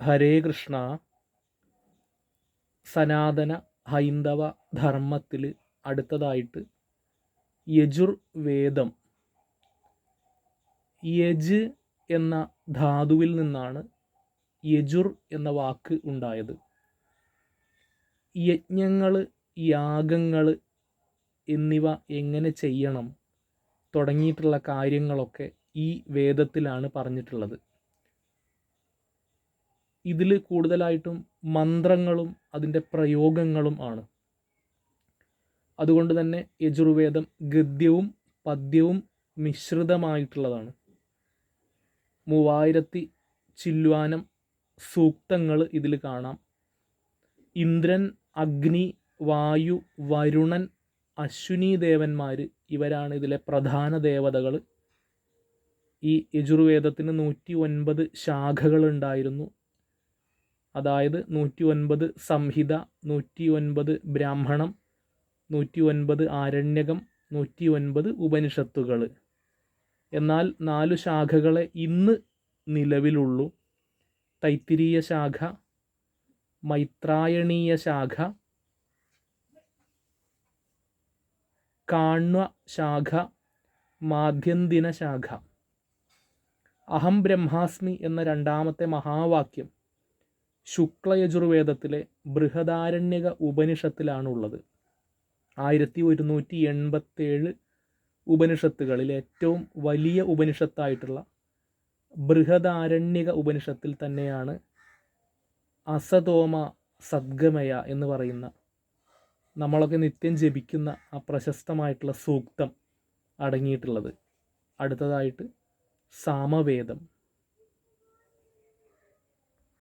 ഹരേ കൃഷ്ണ. സനാതന ഹൈന്ദവ ധർമ്മത്തിൽ അടുത്തതായിട്ട് യജുർവേദം യജ് എന്ന ധാതുവിൽ നിന്നാണ് യജുർ എന്ന വാക്ക് ഉണ്ടായത്. യജ്ഞങ്ങൾ യാഗങ്ങൾ എന്നിവ എങ്ങനെ ചെയ്യണം തുടങ്ങിയിട്ടുള്ള കാര്യങ്ങളൊക്കെ ഈ വേദത്തിലാണ് പറഞ്ഞിട്ടുള്ളത്. ഇതിൽ കൂടുതലായിട്ടും മന്ത്രങ്ങളും അതിന്റെ പ്രയോഗങ്ങളും ആണ്. അതുകൊണ്ട് തന്നെ യജുർവേദം ഗദ്യവും പദ്യവും മിശ്രിതമായിട്ടുള്ളതാണ്. മൂവായിരത്തി ചില്വാനം സൂക്തങ്ങൾ ഇതിൽ കാണാം. ഇന്ദ്രൻ അഗ്നി വായു വരുണൻ അശ്വിനി ദേവന്മാർ ഇവരാണ് ഇതിലെ പ്രധാന ദേവതകൾ ഈ യജുർവേദത്തിന് നൂറ്റി ഒൻപത് ശാഖകളുണ്ടായിരുന്നു. അതായത് നൂറ്റി ഒൻപത് സംഹിത നൂറ്റി ഒൻപത് ബ്രാഹ്മണം നൂറ്റി ഒൻപത് ആരണ്യകം നൂറ്റി ഒൻപത് ഉപനിഷത്തുകൾ എന്നാൽ നാലു ശാഖകളെ ഇന്ന് നിലവിലുള്ളൂ. തൈത്തിരീയ ശാഖ മൈത്രായണീയ ശാഖ കാണ്വ ശാഖ മാധ്യന്തിന ശാഖ. അഹം ബ്രഹ്മാസ്മി എന്ന രണ്ടാമത്തെ മഹാവാക്യം ശുക്ലയജുർവേദത്തിലെ ബൃഹദാരണ്യക ഉപനിഷത്തിലാണുള്ളത്. ആയിരത്തി ഒരുന്നൂറ്റി എൺപത്തേഴ് ഉപനിഷത്തുകളിൽ ഏറ്റവും വലിയ ഉപനിഷത്തായിട്ടുള്ള ബൃഹദാരണ്യക ഉപനിഷത്തിൽ തന്നെയാണ് അസതോമ സദ്ഗമയ എന്ന് പറയുന്ന നമ്മളൊക്കെ നിത്യം ജപിക്കുന്ന ആ പ്രശസ്തമായിട്ടുള്ള സൂക്തം അടങ്ങിയിട്ടുള്ളത്. അടുത്തതായിട്ട് സാമവേദം.